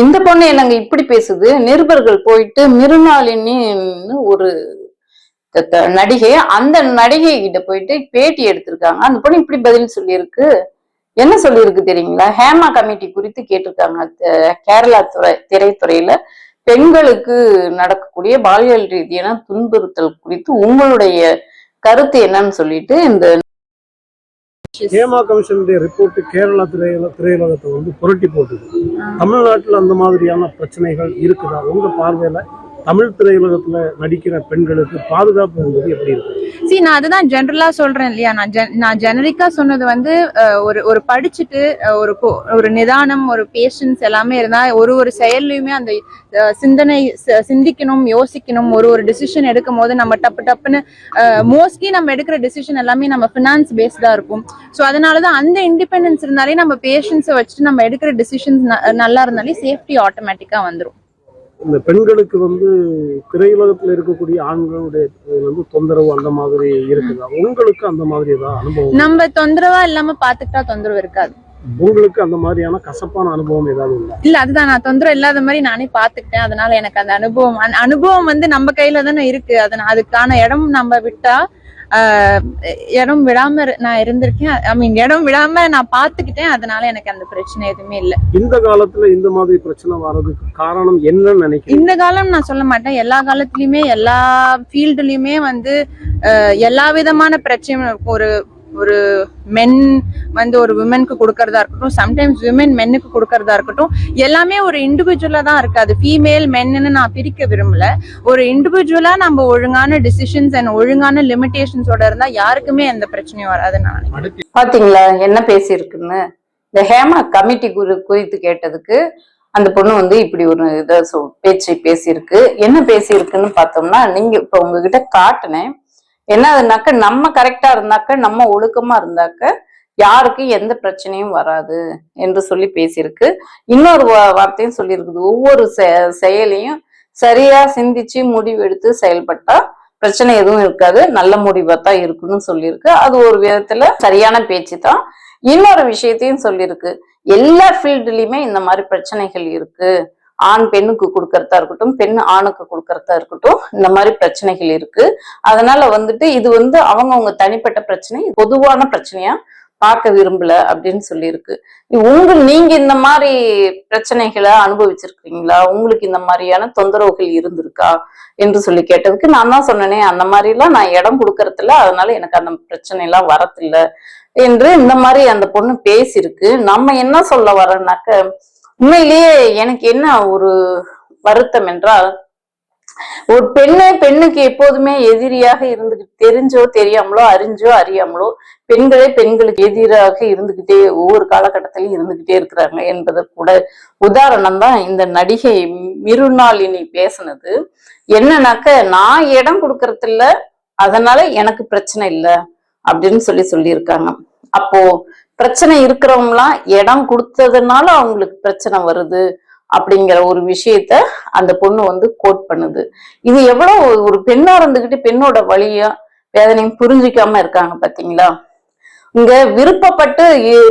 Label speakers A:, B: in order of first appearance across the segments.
A: இந்த பொண்ணு என்னங்க இப்படி பேசுது? நிருபர்கள் போயிட்டு மிருனாளினின்னு ஒரு நடிகை அந்த நடிகை கிட்ட போயிட்டு பேட்டி எடுத்திருக்காங்க. அந்த பொண்ணு இப்படி பதில் சொல்லியிருக்கு. என்ன சொல்லியிருக்கு தெரியுங்களா? ஹேமா கமிட்டி குறித்து கேட்டிருக்காங்க. கேரளா துறை திரைத்துறையில பெண்களுக்கு நடக்கக்கூடிய பாலியல் ரீதியான துன்புறுத்தல் குறித்து உங்களுடைய கருத்து என்னன்னு சொல்லிட்டு இந்த
B: ஹேமா கமிஷனுடைய ரிப்போர்ட் கேரளா திரையுல திரையுலகத்தை வந்து புரட்டி போட்டுது. தமிழ்நாட்டுல அந்த மாதிரியான பிரச்சனைகள் இருக்குதா? உங்க பார்வையில தமிழ் திரையுலகத்துல நடிக்கிற பெண்களுக்கு பாதுகாப்பு என்பது எப்படி இருக்கு?
C: சி நான் அதுதான் ஜென்ரலா சொல்றேன் இல்லையா? நான் நான் ஜெனரிக்கா சொன்னது வந்து ஒரு ஒரு படிச்சுட்டு ஒரு ஒரு நிதானம் ஒரு பேஷன்ஸ் எல்லாமே இருந்தா ஒரு ஒரு செயல்லையுமே அந்த சிந்தனை சிந்திக்கணும் யோசிக்கணும் ஒரு ஒரு டிசிஷன் எடுக்கும் போது நம்ம டப்பு டப்புன்னு மோஸ்ட்லி நம்ம எடுக்கிற டிசிஷன் எல்லாமே நம்ம ஃபினான்ஸ் பேஸ்டா இருக்கும். ஸோ அதனாலதான் அந்த இண்டிபெண்டன்ஸ் இருந்தாலே நம்ம பேஷன்ஸை வச்சுட்டு நம்ம எடுக்கிற டிசிஷன்ஸ் நல்லா இருந்தாலே சேஃப்டி ஆட்டோமேட்டிக்கா வந்துரும்.
B: இந்த பெண்களுக்கு வந்து திரையுலகத்தில் இருக்கக்கூடிய ஆண்களுடைய வந்து தொந்தரவு அந்த மாதிரி இருக்குதா. உங்களுக்கு அந்த மாதிரி ஏதாவது அனுபவம்?
C: நம்ம தொந்தரவா இல்லாம பாத்துக்கிட்டா தொந்தரவு இருக்காது.
B: உங்களுக்கு அந்த மாதிரியான கசப்பான அனுபவம் ஏதாவது உண்டா?
C: இல்ல அதுதான் நான் தொந்தரவு இல்லாத மாதிரி நானே பாத்துக்கிட்டேன் அதனால எனக்கு அந்த அனுபவம் அந்த அனுபவம் வந்து நம்ம கையில தானே இருக்கு. அதன அதுக்கான இடம் நம்ம விட்டா இடம் விடாம நான் இருந்திருக்கேன். ஐ மீன் இடம் விடாம நான் பாத்துக்கிட்டேன் அதனால எனக்கு அந்த பிரச்சனை எதுவுமே இல்ல.
B: இந்த காலத்துல இந்த மாதிரி பிரச்சனை வர்றதுக்கு காரணம் என்னன்னு நினைக்கிறீங்க?
C: இந்த காலம் நான் சொல்ல மாட்டேன். எல்லா காலத்துலயுமே எல்லா ஃபீல்டுலயுமே வந்து எல்லா விதமான பிரச்சனையும் இருக்கும். ஒரு ஒரு மென் வந்து ஒரு விமனுக்கு கொடுக்கறதா இருக்கட்டும் சம்டைம்ஸ் விமன் மென்னுக்கு கொடுக்கறதா இருக்கட்டும் எல்லாமே ஒரு இண்டிவிஜுவலா தான் இருக்காது ஃபீமேல் மென்னு நான் பிரிக்க விரும்பல. ஒரு இண்டிவிஜுவலா நம்ம ஒழுங்கான டிசிஷன்ஸ் அண்ட் ஒழுங்கான லிமிடேஷன்ஸோட இருந்தா யாருக்குமே எந்த பிரச்சனையும் வராது நான்
A: பாத்தீங்களா என்ன பேசியிருக்குன்னு? இந்த ஹேமா கமிட்டி குரு குறித்து கேட்டதுக்கு அந்த பொண்ணு வந்து இப்படி ஒரு இத சொல் பேச்சு பேசியிருக்கு. என்ன பேசியிருக்குன்னு பார்த்தோம்னா நீங்க இப்ப உங்ககிட்ட காட்டுனேன். என்னதுனாக்க நம்ம கரெக்டா இருந்தாக்க நம்ம ஒழுக்கமா இருந்தாக்க யாருக்கும் எந்த பிரச்சனையும் வராது என்று சொல்லி பேசியிருக்கு. இன்னொரு வார்த்தையும் சொல்லியிருக்குது. ஒவ்வொரு செ- செயலையும் சரியா சிந்திச்சு முடிவெடுத்து செயல்பட்டா பிரச்சனை எதுவும் இருக்காது. நல்ல முடிவா தான் இருக்குன்னு சொல்லியிருக்கு. அது ஒரு விதத்துல சரியான பேச்சு தான். இன்னொரு விஷயத்தையும் சொல்லியிருக்கு. எல்லா ஃபீல்டுலயுமே இந்த மாதிரி பிரச்சனைகள் இருக்கு. ஆண் பெண்ணுக்கு கொடுக்கறதா இருக்கட்டும் பெண் ஆணுக்கு கொடுக்கறதா இருக்கட்டும் இந்த மாதிரி பிரச்சனைகள் இருக்கு. அதனால வந்துட்டு இது வந்து அவங்கவுங்க தனிப்பட்ட பிரச்சனை பொதுவான பிரச்சனையா பார்க்க விரும்பல அப்படின்னு சொல்லியிருக்கு. உங்க நீங்க இந்த மாதிரி பிரச்சனைகளை அனுபவிச்சிருக்கீங்களா? உங்களுக்கு இந்த மாதிரியான தொந்தரவுகள் இருந்திருக்கா? என்று சொல்லி கேட்டதுக்கு நான் தான் சொன்னேனே அந்த மாதிரி எல்லாம் நான் இடம் கொடுக்கறதில்ல அதனால எனக்கு அந்த பிரச்சனை எல்லாம் வரதில்ல. என்று இந்த மாதிரி அந்த பொண்ணு பேசியிருக்கு. நம்ம என்ன சொல்ல வரோம்னாக்க உண்மையிலேயே எனக்கு என்ன ஒரு வருத்தம் என்றால் ஒரு பெண்ணே பெண்ணுக்கு எப்போதுமே எதிரியாக இருந்துகிட்டு தெரிஞ்சோ தெரியாமலோ அறிஞ்சோ அறியாமலோ பெண்களே பெண்களுக்கு எதிராக இருந்துகிட்டே ஒவ்வொரு காலகட்டத்திலையும் இருந்துகிட்டே இருக்கிறாங்க என்பது கூட உதாரணம் தான் இந்த நடிகை மிருநாளினி பேசினது. என்னன்னாக்க நான் இடம் கொடுக்கறது இல்ல அதனால எனக்கு பிரச்சனை இல்லை அப்படின்னு சொல்லி சொல்லியிருக்காங்க. அப்போ பிரச்சனை இருக்கிறவங்களாம் இடம் கொடுத்ததுனால அவங்களுக்கு பிரச்சனை வருது அப்படிங்கிற ஒரு விஷயத்த அந்த பொண்ணு வந்து கோட் பண்ணுது. இது எவ்வளவு ஒரு பெண்ணா இருந்துகிட்டு பெண்ணோட வழியா வேதனையும் புரிஞ்சிக்காம இருக்காங்க பாத்தீங்களா? இங்க விருப்பப்பட்டு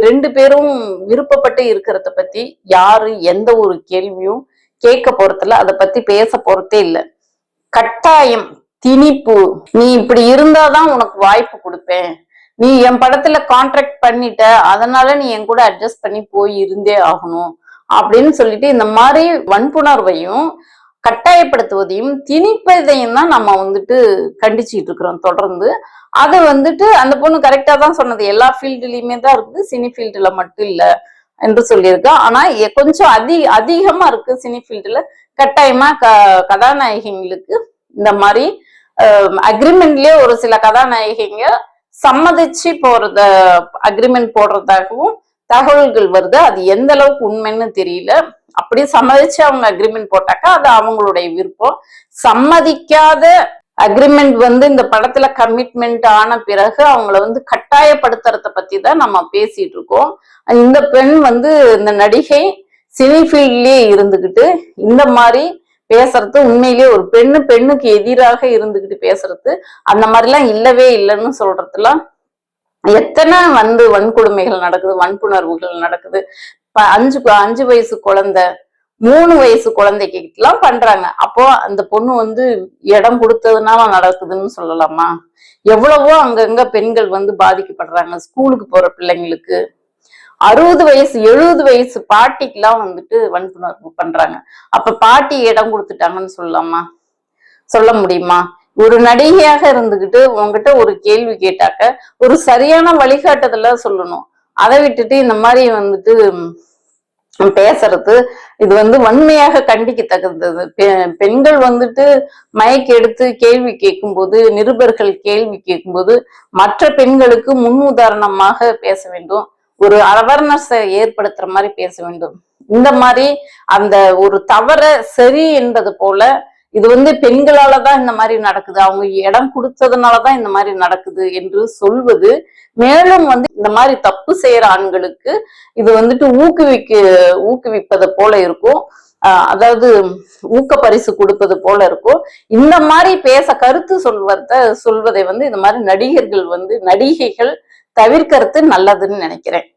A: ரெண்டு பேரும் விருப்பப்பட்டு இருக்கிறத பத்தி யாரு எந்த ஒரு கேள்வியும் கேட்க போறதில்ல. அதை பத்தி பேச போறதே இல்லை. கட்டாயம் திணிப்பு. நீ இப்படி இருந்தாதான் உனக்கு வாய்ப்பு கொடுப்பேன். நீ என் படத்துல கான்ட்ராக்ட் பண்ணிட்ட அதனால நீ என் கூட அட்ஜஸ்ட் பண்ணி போய் இருந்தே ஆகணும் அப்படின்னு சொல்லிட்டு இந்த மாதிரி வன்புணர்வையும் கட்டாயப்படுத்துவதையும் திணிப்பதையும் தான் நம்ம வந்துட்டு கண்டிச்சுட்டு இருக்கிறோம் தொடர்ந்து. அது வந்துட்டு அந்த பொண்ணு கரெக்டா தான் சொன்னது. எல்லா ஃபீல்டுலயுமே தான் இருக்குது. சினி ஃபீல்டுல மட்டும் இல்லை என்று சொல்லியிருக்கா. ஆனா கொஞ்சம் அதிக அதிகமா இருக்கு சினி ஃபீல்டுல கட்டாயமா க கதாநாயகிங்களுக்கு இந்த மாதிரி அக்ரிமெண்ட்லயே ஒரு சில கதாநாயகிங்க சம்மதிச்சு போறத அக்ரிமெண்ட் போடுறதாகவும் தகவல்கள் வருது. அது எந்த அளவுக்கு உண்மைன்னு தெரியல. அப்படி சம்மதிச்சு அவங்க அக்ரிமெண்ட் போட்டாக்கா அது அவங்களுடைய விருப்பம். சம்மதிக்காத அக்ரிமெண்ட் வந்து இந்த படத்துல கமிட்மெண்ட் ஆன பிறகு அவங்கள வந்து கட்டாயப்படுத்துறத பத்தி தான் நம்ம பேசிட்டு இருக்கோம். இந்த பெண் வந்து இந்த நடிகை சினி ஃபீல்ட்லயே இருந்துகிட்டு இந்த மாதிரி பேசுறது உண்மையிலேயே ஒரு பெண்ணு பெண்ணுக்கு எதிராக இருந்துகிட்டு பேசுறது அந்த மாதிரிலாம் இல்லவே இல்லைன்னு சொல்றதுலாம் எத்தனை வந்து வன்கொடுமைகள் நடக்குது வன்புணர்வுகள் நடக்குது. அஞ்சு அஞ்சு வயசு குழந்தை மூணு வயசு குழந்தைக்கு பண்றாங்க. அப்போ அந்த பொண்ணு வந்து இடம் கொடுத்ததுனால நடக்குதுன்னு சொல்லலாமா? எவ்வளவோ அங்கங்க பெண்கள் வந்து பாதிக்கப்படுறாங்க. ஸ்கூலுக்கு போற பிள்ளைங்களுக்கு. அறுபது வயசு எழுபது வயசு பாட்டிக்கெல்லாம் வந்துட்டு வன்புணர்வு பண்றாங்க. அப்ப பாட்டி இடம் கொடுத்துட்டாங்கன்னு சொல்லலாமா? சொல்ல முடியுமா? ஒரு நடிகையாக இருந்துகிட்டு உங்ககிட்ட ஒரு கேள்வி கேட்டாக்க ஒரு சரியான வழிகாட்டுதல சொல்லணும். அதை விட்டுட்டு இந்த மாதிரி வந்துட்டு பேசுறது இது வந்து வன்மையாக கண்டிக்கத்தக்கது. பெ- பெண்கள் வந்துட்டு மயக்க எடுத்து கேள்வி கேட்கும்போது நிருபர்கள் கேள்வி கேட்கும்போது மற்ற பெண்களுக்கு முன் உதாரணமாக பேச வேண்டும். ஒரு அவேர்னஸ் ஏற்படுத்துற மாதிரி பேச வேண்டும். இந்த மாதிரி அந்த ஒரு தவற சரி என்பது போல இது வந்து பெண்களால தான் இந்த மாதிரி நடக்குது. அவங்க இடம் கொடுத்ததுனால தான் இந்த மாதிரி நடக்குது என்று சொல்வது மேலும் வந்து இந்த மாதிரி தப்பு செய்யற ஆண்களுக்கு இது வந்துட்டு ஊக்குவிக்க ஊக்குவிப்பது போல இருக்கும். ஆஹ் அதாவது ஊக்க பரிசு கொடுப்பது போல இருக்கும். இந்த மாதிரி பேச கருத்து சொல்வத சொல்வதை வந்து இந்த மாதிரி நடிகர்கள் வந்து நடிகைகள் தவிர்க்கிறது நல்லதுன்னு நினைக்கிறேன்.